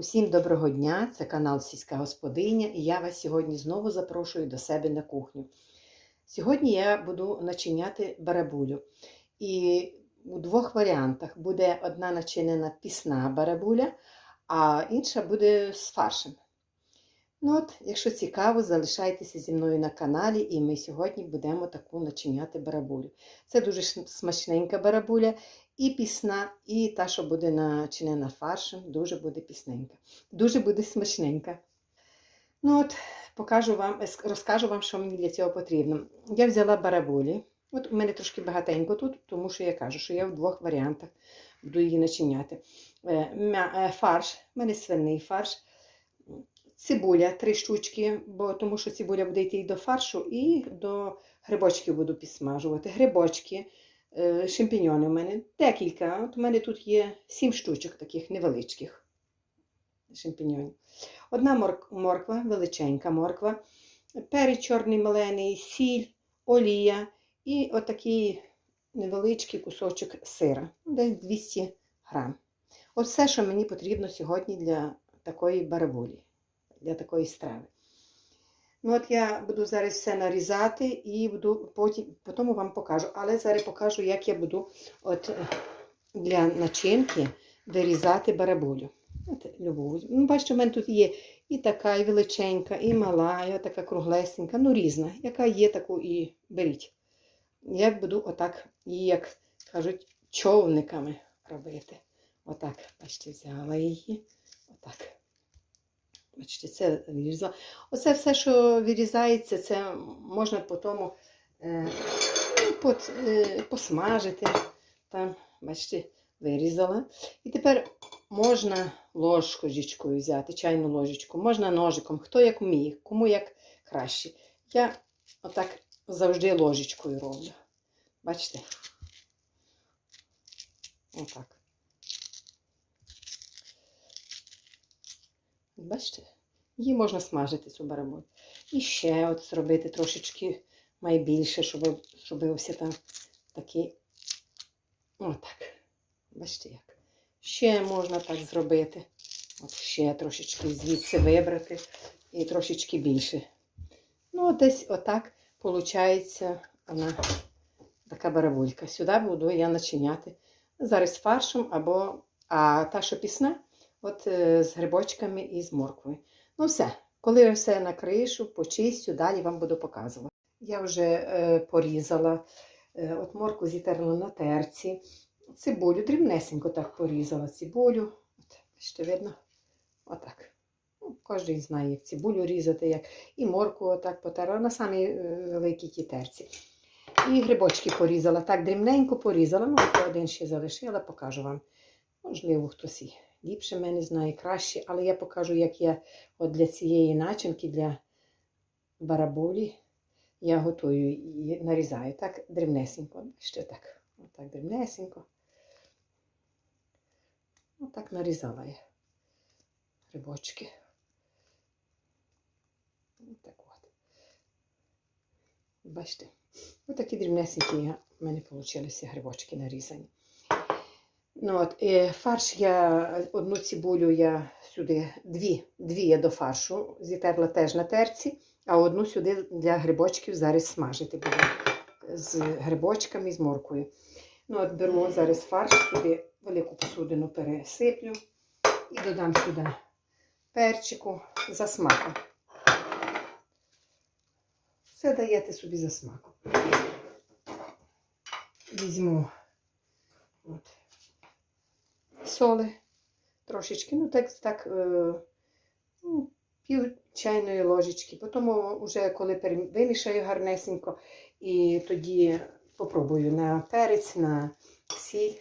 Усім доброго дня! Це канал Сільська Господиня і я вас сьогодні знову запрошую до себе на кухню. Сьогодні я буду начиняти барабулю. І у двох варіантах буде одна начинена пісна барабуля, а інша буде з фаршем. Ну от, якщо цікаво, залишайтеся зі мною на каналі, і ми сьогодні будемо таку начиняти барабулю. Це дуже смачненька барабуля, і пісна, і та, що буде начинена фаршем, дуже буде пісненька. Дуже буде смачненька. Ну от, покажу вам, розкажу вам, що мені для цього потрібно. Я взяла барабулі. От у мене трошки багатенько тут, тому що я кажу, що я в двох варіантах буду її начиняти. Е, е, Фарш, у мене свиний фарш. Цибуля три штучки, бо тому що цибуля буде йти і до фаршу, і до грибочків буду підсмажувати. Грибочки, е, шампіньони у мене декілька. От у мене тут є сім штучок таких невеличких шампіньонів. Одна морк- морква, величенька морква, перець чорний мелений, сіль, олія і отакий невеличкий кусочок сира, ну, десь 200 грам. От що мені потрібно сьогодні для такої барабулі, для такої страви. Ну, от я буду зараз все нарізати і буду потім, потім вам покажу. Але зараз покажу, як я буду от е, для начинки вирізати барабулю. От, любу. Ну, бачите, у мене тут є і така, і величенька, і мала, і така круглесенька, ну різна. Яка є, таку і беріть. Я буду отак її, як кажуть, човниками робити. Отак, бачите, взяла її. Отак. Бачите, це вирізала. Оце все, що вирізається, це можна потім е, ну, пот, е, посмажити. Там, бачите, вирізала. І тепер можна ложкою взяти, чайну ложечку, можна ножиком, хто як вміє, кому як краще. Я отак завжди ложечкою роблю. Бачите? Отак. Бачите? Її можна смажити цю барабулю. І ще от зробити трошечки найбільше, щоб, щоб ось там такі. Отак. Бачите як. Ще можна так зробити. От ще трошечки звідси вибрати і трошечки більше. Ну, десь отак виходить вона така барабулька. Сюди буду я начиняти зараз фаршем або а та, що пісна, от е, з грибочками і з морквою. Ну все, коли я все накришу, почистю, далі вам буду показувати. Я вже е, порізала, е, от морку зітерла на терці, цибулю, дрібнесенько так порізала цибулю. От, бачите, видно? Отак. Ну, кожен знає, як цибулю різати, як і морку отак потерла на самій е, великій тій терці. І грибочки порізала. Так дрібненько порізала. Ну, один ще залишила, покажу вам. Можливо, хтось і ліпше мене знає, краще, але я покажу, як я от для цієї начинки, для бараболі, я готую і нарізаю. Так, дрібнесенько. Ще так. Отак дрібнесенько. Отак нарізала я грибочки. Отак от. Бачите, отакі дрібнесенькі в мене вийшли грибочки нарізані. Ну, от, е, фарш я одну цибулю я сюди, дві, дві я до фаршу зітерла теж на терці, а одну сюди для грибочків зараз смажити буду з грибочками і з моркою. Ну, от беру зараз фарш, сюди велику посудину пересиплю і додам сюди перчику за смаком. Все даєте собі за смаком. Візьму от, соли трошечки, ну так, так е, ну, пів чайної ложечки. Потім вже коли вимішаю гарнесенько, і тоді попробую на перець, на сіль.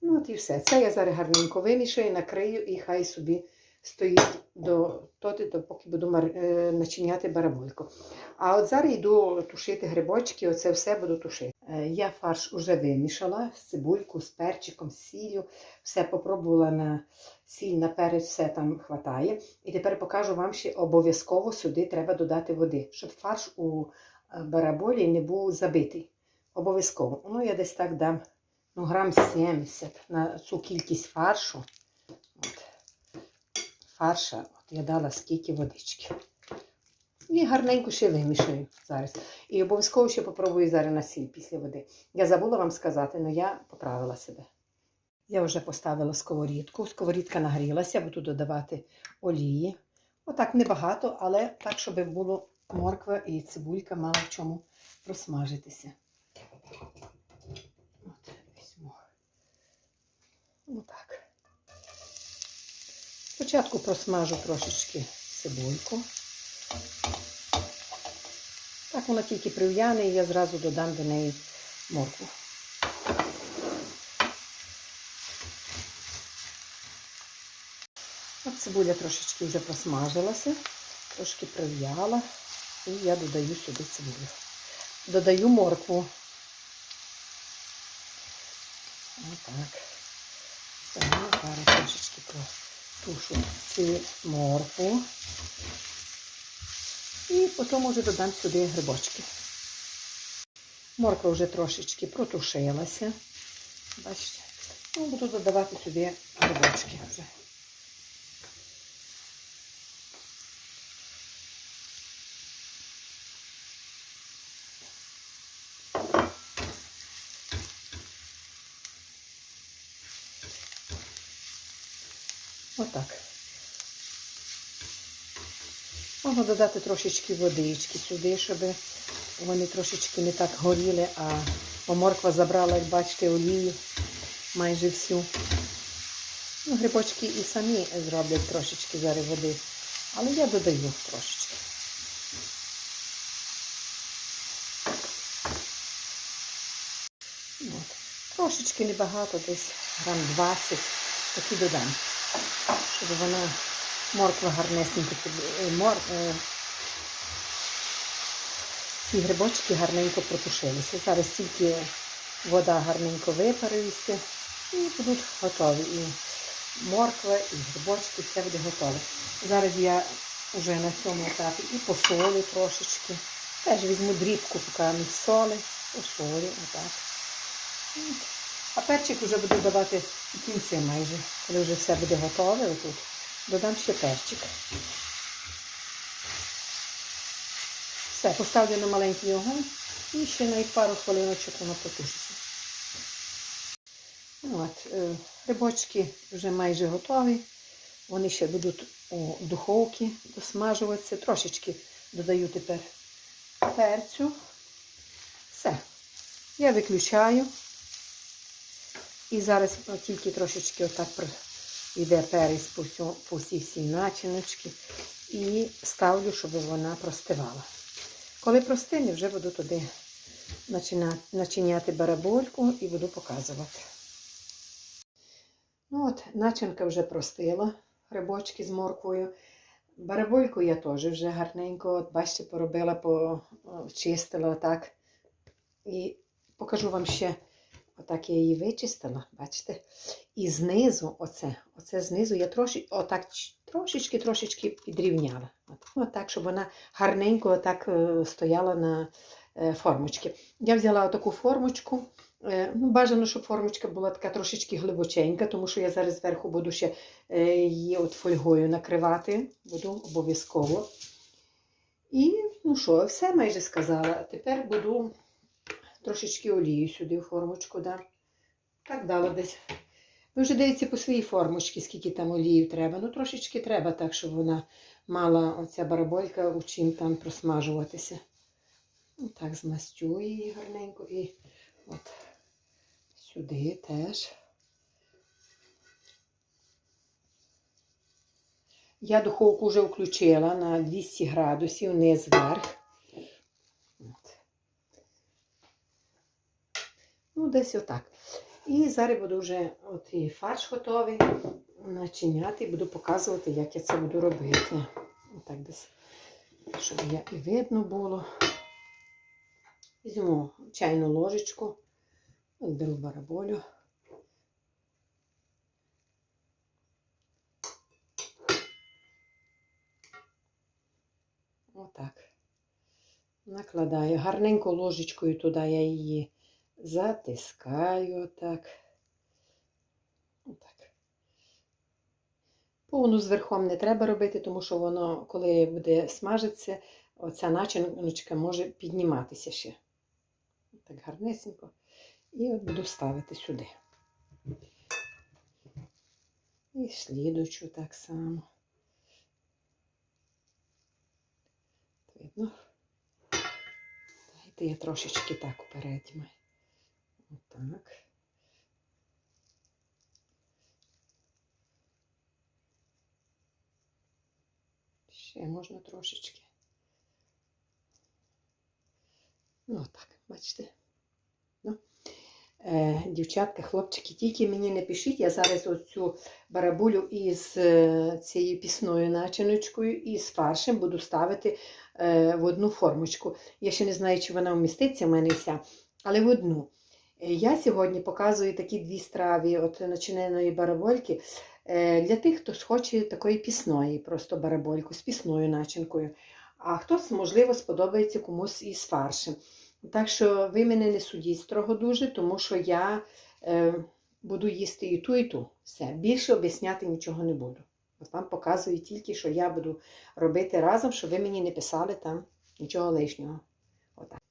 Ну от і все. Це я зараз гарненько вимішаю, накрию і хай собі стоїть до тоти, до поки буду е, начиняти барабульку. А от зараз йду тушити грибочки, оце все буду тушити. Е, Я фарш уже вимішала з цибульку, з перчиком, з сіллю. Все попробувала на сіль, на перець, все там хватає. І тепер покажу вам ще обов'язково сюди треба додати води, щоб фарш у е, бараболі не був забитий. Обов'язково. Ну, я десь так дам ну, грам 70 на цю кількість фаршу. От. фарша, от я дала скільки водички. І гарненько ще вимішаю зараз. І обов'язково ще попробую зараз на сіль після води. Я забула вам сказати, але я поправила себе. Я вже поставила сковорідку. Сковорідка нагрілася, буду додавати олії. Отак небагато, але так, щоб було морква і цибулька мала в чому просмажитися. От, візьму. Отак. Спочатку просмажу трошечки цибульку. Так вона тільки прив'яне, і я зразу додам до неї моркву. От цибуля трошечки вже просмажилася, трошки прив'яла, і я додаю сюди цибулю. Додаю моркву. Отак. Зараз трошечки протушу цю моркву. І потім вже додам сюди грибочки. Морква вже трошечки протушилася. Бачите? Ну, буду додавати сюди грибочки вже. Отак. Можна додати трошечки водички сюди, щоб вони трошечки не так горіли, а морква забрала, як бачите, олію майже всю. Ну, грибочки і самі зроблять трошечки зараз води, але я додаю трошечки. От. Трошечки небагато, десь грам 20, такі додам, щоб вона морква гарнесенько е, мор, е, ці грибочки гарненько протушилися. Зараз тільки вода гарненько випарується і будуть готові. І морква, і грибочки, все буде готове. Зараз я вже на цьому етапі і посолю трошечки. Теж візьму дрібку, поки соли, посолю, отак. А перчик вже буду давати кінці майже, коли вже все буде готове отут. Додам ще перчик. Все, поставлю на маленький огонь і ще на пару хвилиночок воно потушиться. От, е, рибочки вже майже готові. Вони ще будуть у духовці досмажуватися. Трошечки додаю тепер перцю. Все. Я виключаю. І зараз тільки трошечки отак йде перець по, всьо- по всій всій начиночці і ставлю, щоб вона простивала. Коли простине, вже буду туди начиняти барабольку і буду показувати. Ну от, начинка вже простила, грибочки з морквою. Барабольку я теж вже гарненько, от, бачите, поробила, почистила отак. І покажу вам ще, отак я її вичистила, бачите. І знизу, оце, оце знизу я троші, отак трошечки, трошечки підрівняла. От, отак, щоб вона гарненько отак е, стояла на е, формочці. Я взяла таку формочку. е, Ну, бажано, щоб формочка була така трошечки глибоченька, тому що я зараз зверху буду ще її от фольгою накривати. Буду обов'язково. І, ну що, все майже сказала. Тепер буду трошечки олію сюди в формочку дам. Так дала десь. Ви вже дивіться по своїй формочці, скільки там олії треба. Ну, трошечки треба так, щоб вона мала оця бараболька у чим там просмажуватися. Ну, так, змастю її гарненько і от сюди теж. Я духовку вже включила на 200 градусів, низ вверх. Ну, десь отак. І зараз буду вже от фарш готовий начиняти і буду показувати, як я це буду робити. Отак десь, щоб я і видно було. Візьму чайну ложечку, беру бараболю. Отак. Накладаю. Гарненько ложечкою туди я її затискаю отак. Отак. По Повну зверхом не треба робити, тому що воно, коли буде смажитися, оця начиночка може підніматися ще. Так гарнесенько. І от буду ставити сюди. І слідучу так само. Видно? Дайте я трошечки так уперед. Отак. Ще можна трошечки. Ну, так, бачите. Ну. Е, дівчатка, хлопчики, тільки мені не пишіть, я зараз оцю барабулю із е, цією пісною начиночкою і з фаршем буду ставити е, в одну формочку. Я ще не знаю, чи вона вміститься в мене вся, але в одну. Е, Я сьогодні показую такі дві страви от начиненої барабольки е, для тих, хто схоче такої пісної, просто барабольку з пісною начинкою. А хтось, можливо, сподобається комусь із фаршем. Так що ви мене не судіть строго дуже, тому що я е, буду їсти і ту, і ту. Все. Більше об'ясняти нічого не буду. От вам показую тільки, що я буду робити разом, щоб ви мені не писали там нічого лишнього.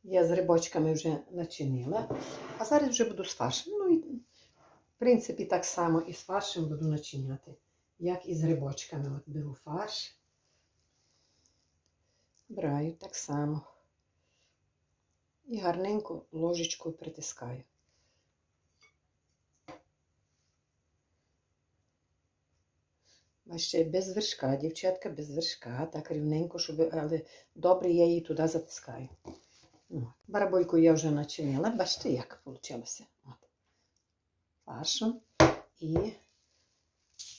Я з рибочками вже начинила, а зараз вже буду з фаршем. Ну і в принципі так само і з фаршем буду начиняти, як і з грибочками. От беру фарш, браю так само. І гарненько ложечкою притискаю. Бачите, без вершка, дівчатка, без вершка, так рівненько, щоб, але добре я її туди затискаю. От. Барабольку я вже начинила. Бачите, як вийшло. От. Фаршем і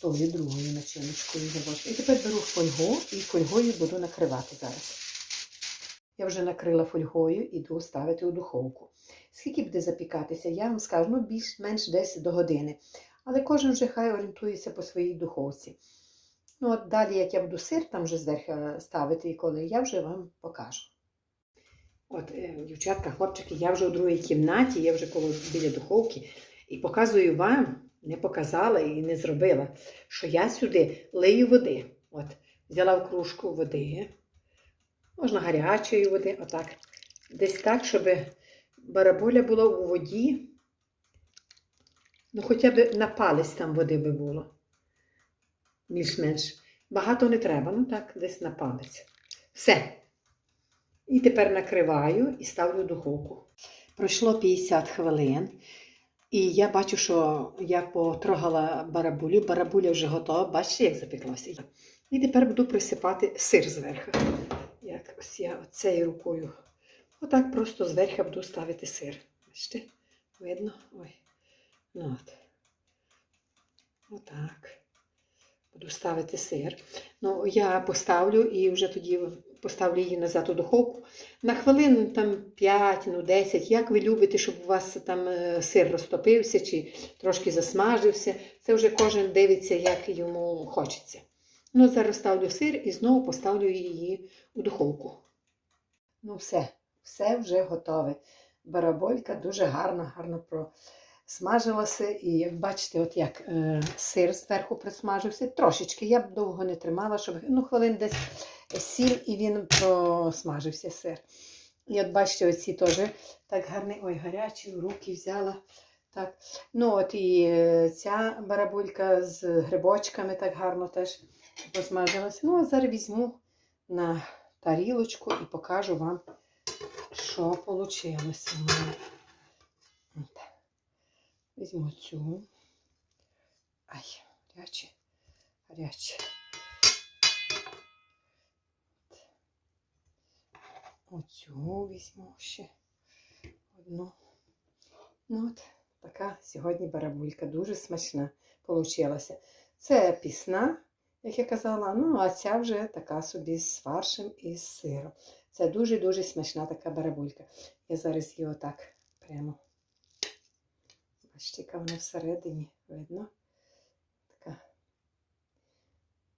тою другою начиночкою. І тепер беру фольгу і фольгою буду накривати зараз. Я вже накрила фольгою і йду ставити у духовку. Скільки буде запікатися, я вам скажу, ну більш-менш десь до години. Але кожен вже хай орієнтується по своїй духовці. Ну, от далі, як я буду сир там вже зверху ставити і коли, я вже вам покажу. От, е, дівчатка, хлопчики, я вже у другій кімнаті, я вже коло біля духовки, і показую вам, не показала і не зробила, що я сюди лию води. От, взяла в кружку води, можна гарячої води, отак. Десь так, щоб бараболя була у воді. Ну, хоча б на палець там води би було. Більш-менш. Багато не треба, ну так, десь на палець. Все. І тепер накриваю і ставлю в духовку. Пройшло 50 хвилин. І я бачу, що я потрогала барабулю. Барабуля вже готова. Бачите, як запеклося. І тепер буду присипати сир зверху. Як ось я цією рукою. Отак просто зверху буду ставити сир. Бачите? Видно? Ой. Ну от. Отак. Буду ставити сир. Ну, я поставлю і вже тоді поставлю її назад у духовку. На хвилин там 5, ну 10, як ви любите, щоб у вас там е, сир розтопився чи трошки засмажився. Це вже кожен дивиться, як йому хочеться. Ну, зараз ставлю сир і знову поставлю її у духовку. Ну, все, все вже готове. Бараболька дуже гарно, гарно просмажилася. І як бачите, от як е, сир зверху присмажився, трошечки. Я б довго не тримала, щоб ну, хвилин десь сім і він просмажився сир. І от бачите, оці теж так гарний, ой, гарячі, руки взяла. Так. Ну от і е, ця барабулька з грибочками так гарно теж посмажилася. Ну, а зараз візьму на тарілочку і покажу вам, що вийшло у мене. Візьму цю. Ай, гаряче, гаряче. Оцю візьму ще одну. Ну от, така сьогодні барабулька, дуже смачна получилася. Це пісна, як я казала, ну, а ця вже така собі з фаршем і з сиром. Це дуже-дуже смачна така барабулька. Я зараз її отак прямо. Бачите, яка вона всередині, видно? Така.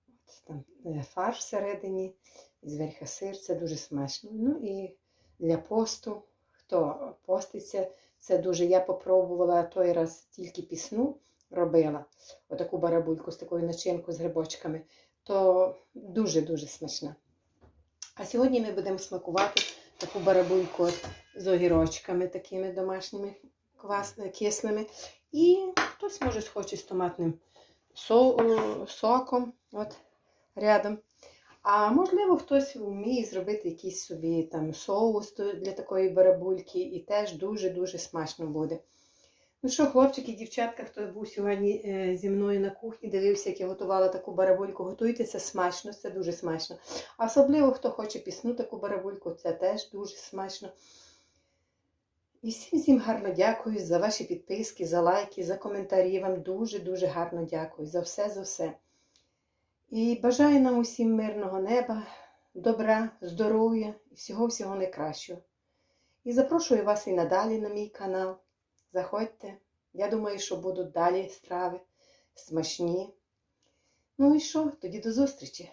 От там е, фарш всередині, і зверху сир, це дуже смачно. Ну і для посту, хто поститься, це дуже. Я попробувала той раз тільки пісну, робила отаку барабульку з такою начинкою з грибочками, то дуже-дуже смачна. А сьогодні ми будемо смакувати таку барабульку з огірочками такими домашніми кислими. І хтось може схоче з томатним со... соком от, рядом. А можливо, хтось вміє зробити якийсь собі там соус для такої барабульки, і теж дуже-дуже смачно буде. Ну що, хлопчики, дівчатка, хто був сьогодні е, зі мною на кухні, дивився, як я готувала таку барабульку, готуйте це смачно, це дуже смачно. Особливо, хто хоче пісну таку барабульку, це теж дуже смачно. І всім всім гарно дякую за ваші підписки, за лайки, за коментарі. Вам дуже-дуже гарно дякую за все, за все. І бажаю нам усім мирного неба, добра, здоров'я і всього-всього найкращого. І запрошую вас і надалі на мій канал. Заходьте. Я думаю, що будуть далі страви смачні. Ну і що? Тоді до зустрічі!